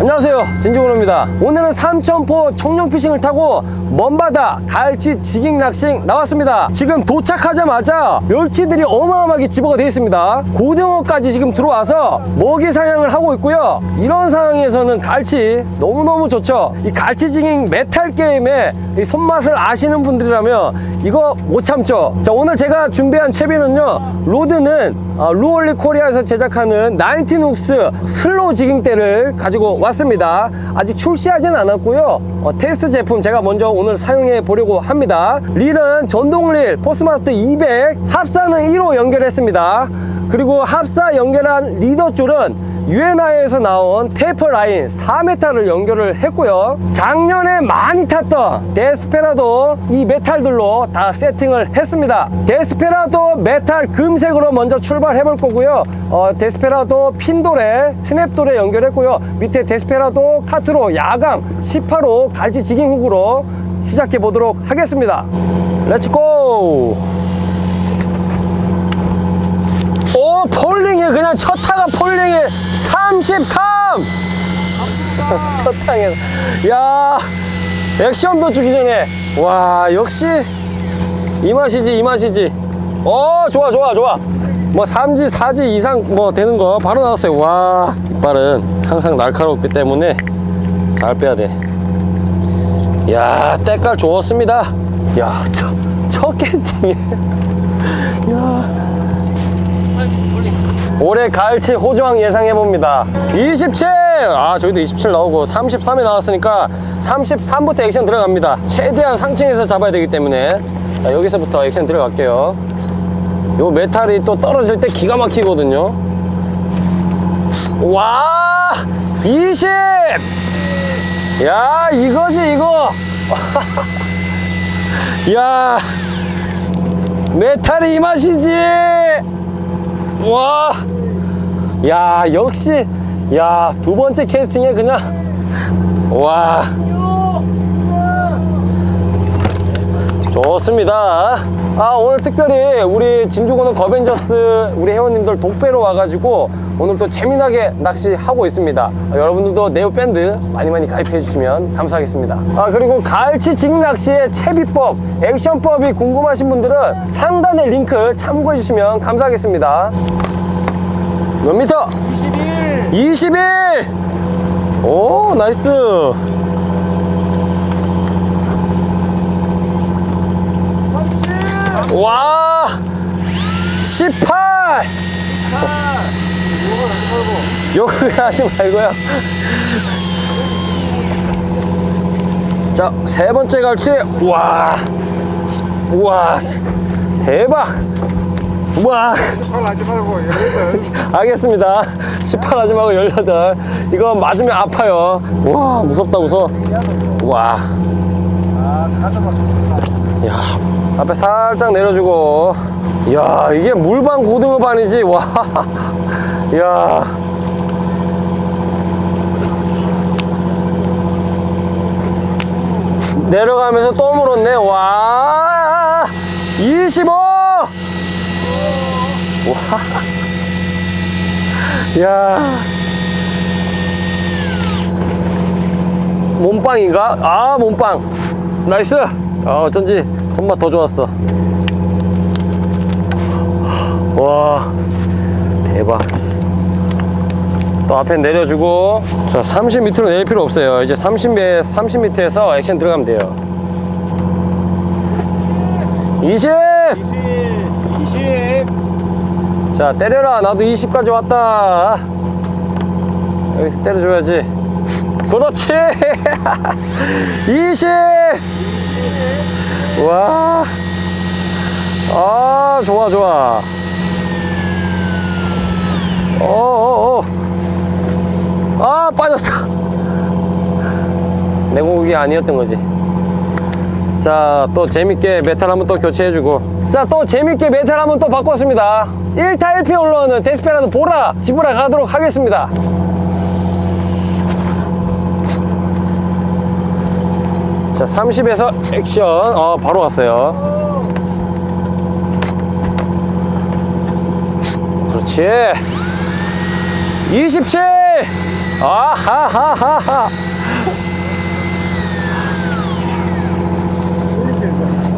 안녕하세요. 진주근호입니다. 오늘은 삼천포 청룡피싱을 타고 먼바다 갈치 지깅 낚싱 나왔습니다. 지금 도착하자마자 멸치들이 어마어마하게 집어가 되어 있습니다. 고등어까지 지금 들어와서 먹이 사냥을 하고 있고요. 이런 상황에서는 갈치 너무너무 좋죠. 이 갈치 지깅 메탈 게임의 이 손맛을 아시는 분들이라면 이거 못 참죠. 자 오늘 제가 준비한 채비는요. 로드는 어, 루올리 코리아에서 제작하는 나인틴욱스 슬로우 지깅대를 가지고 왔습니다 아직 출시하진 않았고요. 어, 테스트 제품 제가 먼저 오늘 사용해 보려고 합니다. 릴은 전동 릴 포스마스터 200 합사는 1호 연결했습니다. 그리고 합사 연결한 리더 줄은 유엔아에서 나온 테이프 라인 4m를 연결을 했고요. 작년에 많이 탔던 데스페라도 이 메탈들로 다 세팅을 했습니다. 데스페라도 메탈 금색으로 먼저 출발해 볼 거고요. 어, 데스페라도 핀돌에 스냅돌에 연결했고요. 밑에 데스페라도 카트로 야감 18호 갈치 지깅 훅으로 시작해 보도록 하겠습니다. 렛츠고 오 폴링이 그냥 첫 타가 폴링이 33 첫 타에 야 액션도 주기 전에. 와 역시 이 맛이지 이 맛이지. 어 좋아 좋아 좋아. 뭐 3지 4지 이상 뭐 되는 거 바로 나왔어요. 와 이빨은 항상 날카롭기 때문에 잘 빼야 돼 야 때깔 좋았습니다. 야첫 캔팅에 야 올해 가을치 호주왕 예상해봅니다. 27! 아 저기도 27 나오고 33이 나왔으니까 33부터 액션 들어갑니다. 최대한 상층에서 잡아야 되기 때문에. 자 여기서부터 액션 들어갈게요. 요 메탈이 또 떨어질 때 기가 막히거든요. 와! 20! 야 이거지 이거! 야 메탈이 이 맛이지 와, 야 역시 야 두 번째 캐스팅에 그냥 와 좋습니다. 아 오늘 특별히 우리 진주고는 거벤져스 우리 회원님들 독배로 와가지고 오늘 또 재미나게 낚시하고 있습니다. 아, 여러분들도 네오 밴드 많이 많이 가입해 주시면 감사하겠습니다. 아 그리고 가을치 징 낚시의 채비법, 액션법이 궁금하신 분들은 상단의 링크 참고해 주시면 감사하겠습니다. 몇 미터? 21! 21! 오, 나이스! 와! 18! 욕을 하지 말고요. 자, 세 번째 갈치. 와! 우와! 대박! 우와! 18 하지 말고 18 알겠습니다. 18 하지 말고 18. 이거 맞으면 아파요. 와, 무섭다, 무서워. 와. 야, 앞에 살짝 내려주고. 야, 이게 물반 고등어 반이지. 와. 야. 내려가면서 또 물었네. 와. 25! 와. 야. 몸빵인가? 아, 몸빵. 나이스. 아, 어쩐지 손맛 더 좋았어. 와, 대박. 또 앞에 내려주고. 자, 30 밑으로 내릴 필요 없어요. 이제 30에 30 밑에서 액션 들어가면 돼요. 20! 20 20 자, 때려라. 나도 20까지 왔다. 여기서 때려줘야지. 그렇지! 20! 와. 아, 좋아, 좋아. 어어어. 아, 빠졌어. 내 고기 아니었던 거지. 자, 또 재밌게 메탈 한번 또 교체해주고. 자, 또 재밌게 메탈 한번 또 바꿨습니다. 1타 1피 올라오는 데스페라도 보라, 집으라 가도록 하겠습니다. 자, 30에서 액션. 어, 바로 왔어요. 그렇지. 27! 아하하하하.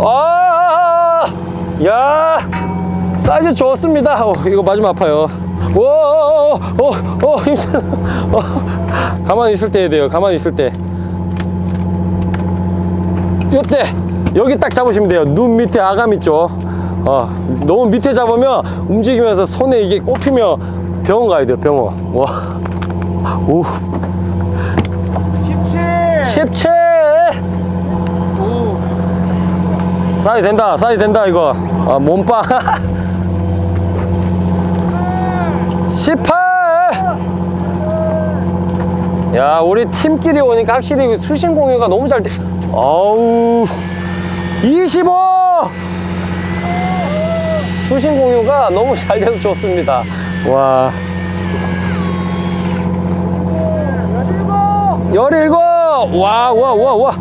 아, 야, 사이즈 좋습니다. 어, 이거 맞으면 아파요. 오, 오, 오, 오, 힘들어. 어, 가만히 있을 때 해야 돼요. 가만히 있을 때. 요때 여기 딱 잡으시면 돼요. 눈 밑에 아가미 쪽. 어, 너무 밑에 잡으면 움직이면서 손에 이게 꼽히면 병원 가야 돼요. 병원. 와, 오, 17 17. 오 사이 된다, 사이 된다, 이거. 아, 몸빵. 18! 야, 우리 팀끼리 오니까 확실히 수신 공유가 너무 잘 돼. 어우, 25! 수신 공유가 너무 잘 돼서 좋습니다. 와. 17! 와, 와, 와, 와.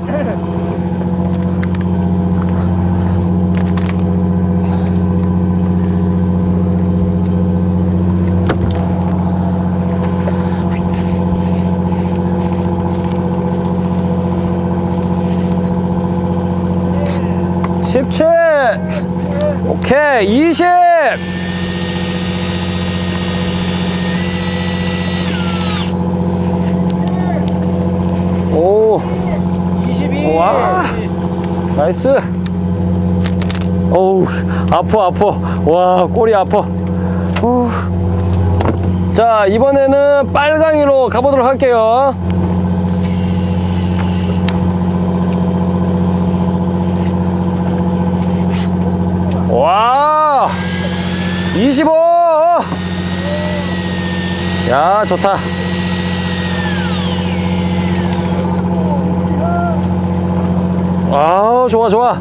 십칠 오케이 이십 오 22 와. 나이스. 어우 아파 아파. 와 꼬리 후. 자 이번에는 빨강이로 가보도록 할게요. 와 25! 야 좋다 아 좋아 좋아.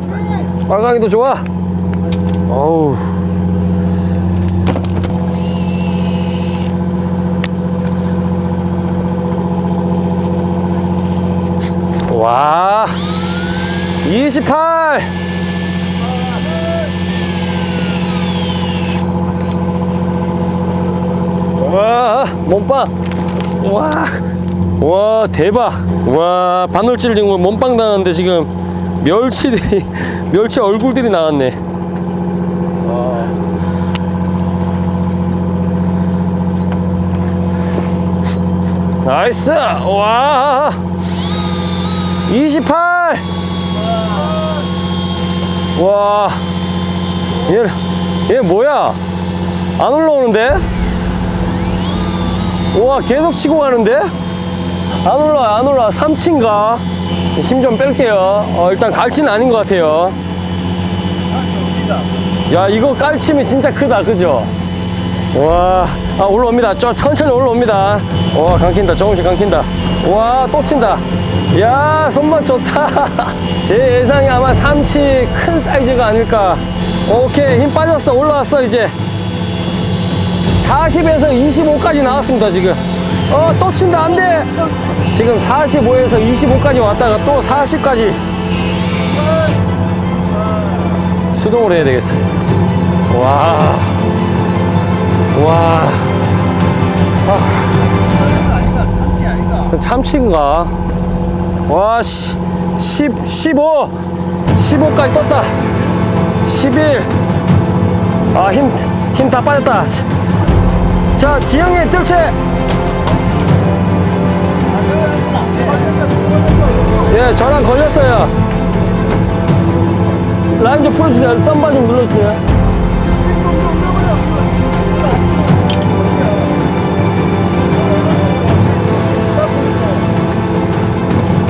빨강이도 좋아. 어우. 와. 28! 와 몸빵. 와, 와 대박. 와 바늘질 지금 몸빵 당하는데 지금 멸치들이 멸치 얼굴들이 나왔네. 나이스! 와! 28! 와, 얘, 얘 뭐야? 안 올라오는데? 우와 계속 치고 가는데? 안 올라 안 올라 삼치인가 힘 좀 뺄게요. 어, 일단 갈치는 아닌 것 같아요. 야 이거 깔치면 진짜 크다 그죠? 와 아, 올라옵니다. 저 천천히 올라옵니다. 와 감긴다. 조금씩 감긴다. 와 또 친다. 야 손맛 좋다. 제 예상이 아마 삼치 큰 사이즈가 아닐까. 오케이 힘 빠졌어. 올라왔어 이제. 40에서 25까지 나왔습니다 지금 어 또 친다 안 돼 지금 45에서 25까지 왔다가 또 40까지 수동으로 해야 되겠어 와 와, 그 참치인가? 와, 씨, 10, 15, 15까지 떴다. 11. 아, 힘, 힘 다 빠졌다. 자, 지영이 뜰채. 좀 풀어주세요. 썸바 좀 눌러주세요.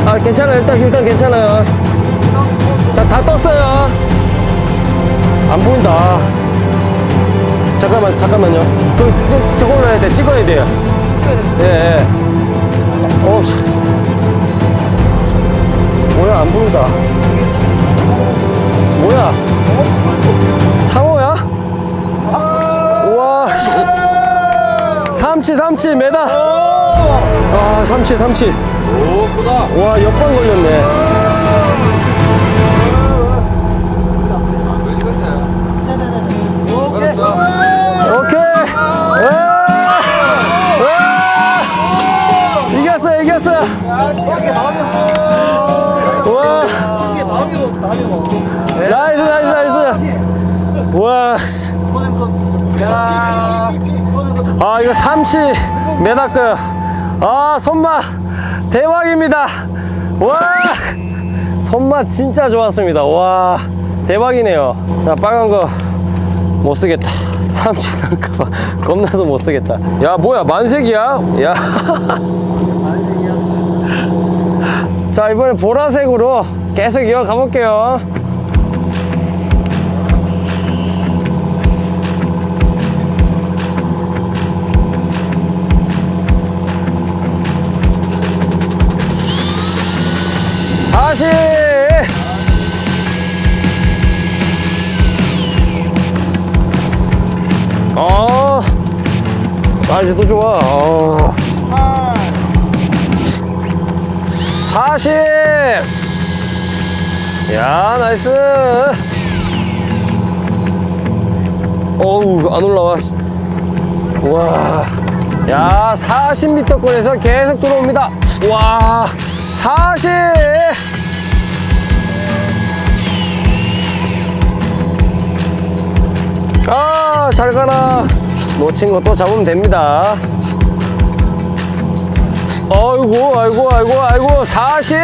아, 괜찮아요. 일단, 일단 괜찮아요. 자, 다 떴어요. 안 보인다. 잠깐만, 잠깐만요. 그, 그 해야 돼. 찍어야 돼요. 예, 예. 씨. 뭐야, 안 보인다. 삼치, 삼치, 매다. 아, 삼치, 삼치. 오 크다 와, 역방 걸렸네. 오케이 오케이. 와! 와! 이게 나오면 와. 나이스, 나이스, 나이스. 와. 씨. 야 아, 이거 삼치 메다크. 아, 손맛 대박입니다. 와. 손맛 진짜 좋았습니다. 와. 대박이네요. 자, 빨간 거 못 쓰겠다. 삼치 날까봐 겁나서 못 쓰겠다. 야, 뭐야, 만색이야? 야. 자, 이번에 보라색으로 계속 이어가 볼게요. 사실 어 사실도 좋아. 어. 사십 야 나이스. 어우 안 올라와. 와 야 40m 거리에서 계속 들어옵니다. 와. 40! 잘 가라. 놓친 거 또 잡으면 됩니다. 아이고, 아이고, 아이고, 아이고, 40!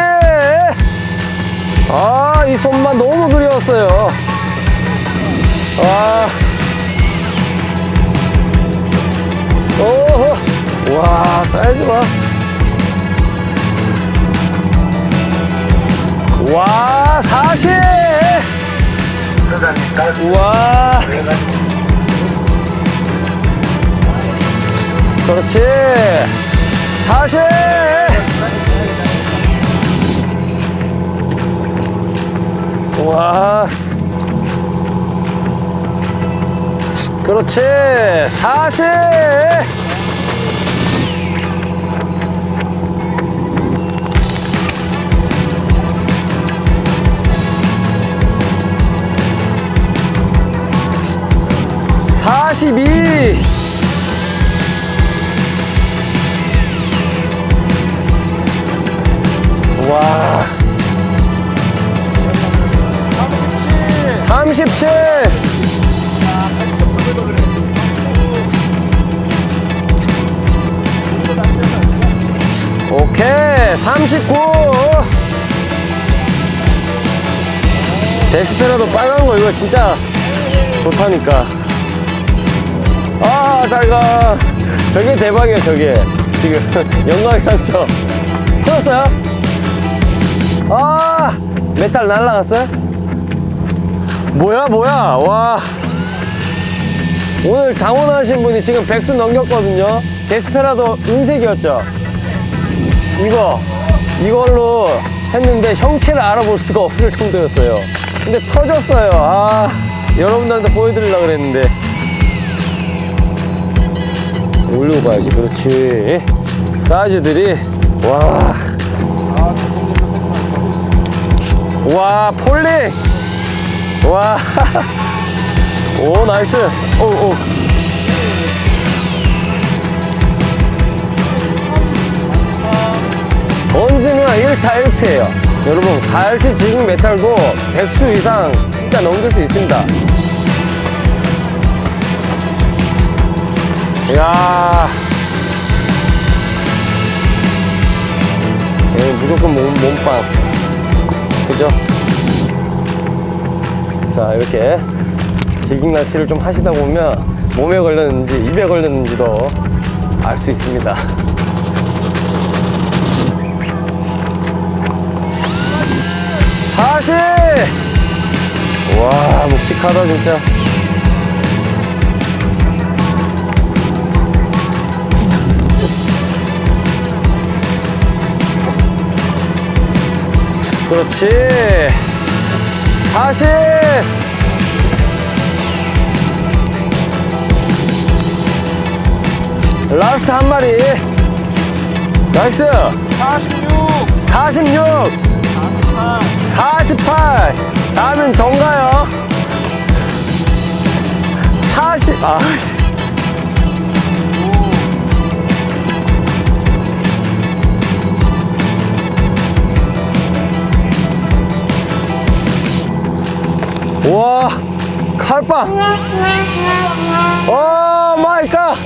아, 이 손만 너무 그리웠어요. 아. 오호. 와, 사이즈 봐. 와, 40! 와. 그렇지. 40! 와. 그렇지. 40! 사십이 97 오케이 39 데스페라도 빨간 거 이거 진짜 좋다니까. 아 잘가. 저게 대박이야 저게. 지금 영광의 상처. 풀었어요? 아 메탈 날라갔어요? 뭐야, 뭐야, 와. 오늘 장원하신 분이 지금 백수 넘겼거든요. 데스페라도 은색이었죠? 이거, 이걸로 했는데 형체를 알아볼 수가 없을 정도였어요. 근데 터졌어요. 아, 여러분들한테 보여드리려고 그랬는데. 올리고 가야지 그렇지 사이즈들이 와. 와 폴링 와 오 나이스 오오 던지면 1타 1피에요 여러분 갈치 지금 메탈도 100수 이상 진짜 넘길 수 있습니다 이야. 예, 무조건 몸, 몸빵. 그죠? 자, 이렇게 지깅 낚시를 좀 하시다 보면 몸에 걸렸는지 입에 걸렸는지도 알 수 있습니다. 사실! 와, 묵직하다, 진짜. 그렇지. 40. 라스트 한 마리. 나이스. 46 46. 48. 다음은 정가요. 40. 아. 빵. 오 마이 갓.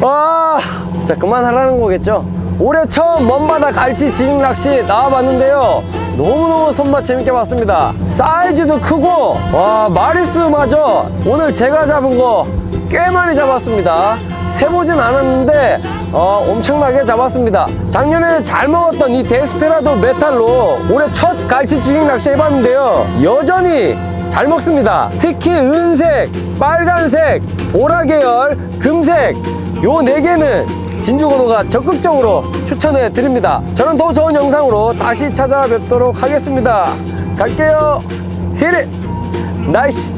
와. 자, 그만하라는 거겠죠? 올해 처음 먼바다 갈치 지깅 낚시 나와봤는데요. 너무너무 손맛 재밌게 봤습니다. 사이즈도 크고, 와, 마리수마저 오늘 제가 잡은 거 꽤 많이 잡았습니다. 세보진 않았는데, 어, 엄청나게 잡았습니다. 작년에 잘 먹었던 이 데스페라도 메탈로 올해 첫 갈치 지깅 낚시 해봤는데요. 여전히 잘 먹습니다. 특히 은색, 빨간색, 보라계열, 금색 요 네 개는 진주고도가 적극적으로 추천해 드립니다. 저는 더 좋은 영상으로 다시 찾아뵙도록 하겠습니다. 갈게요. 히릿 나이스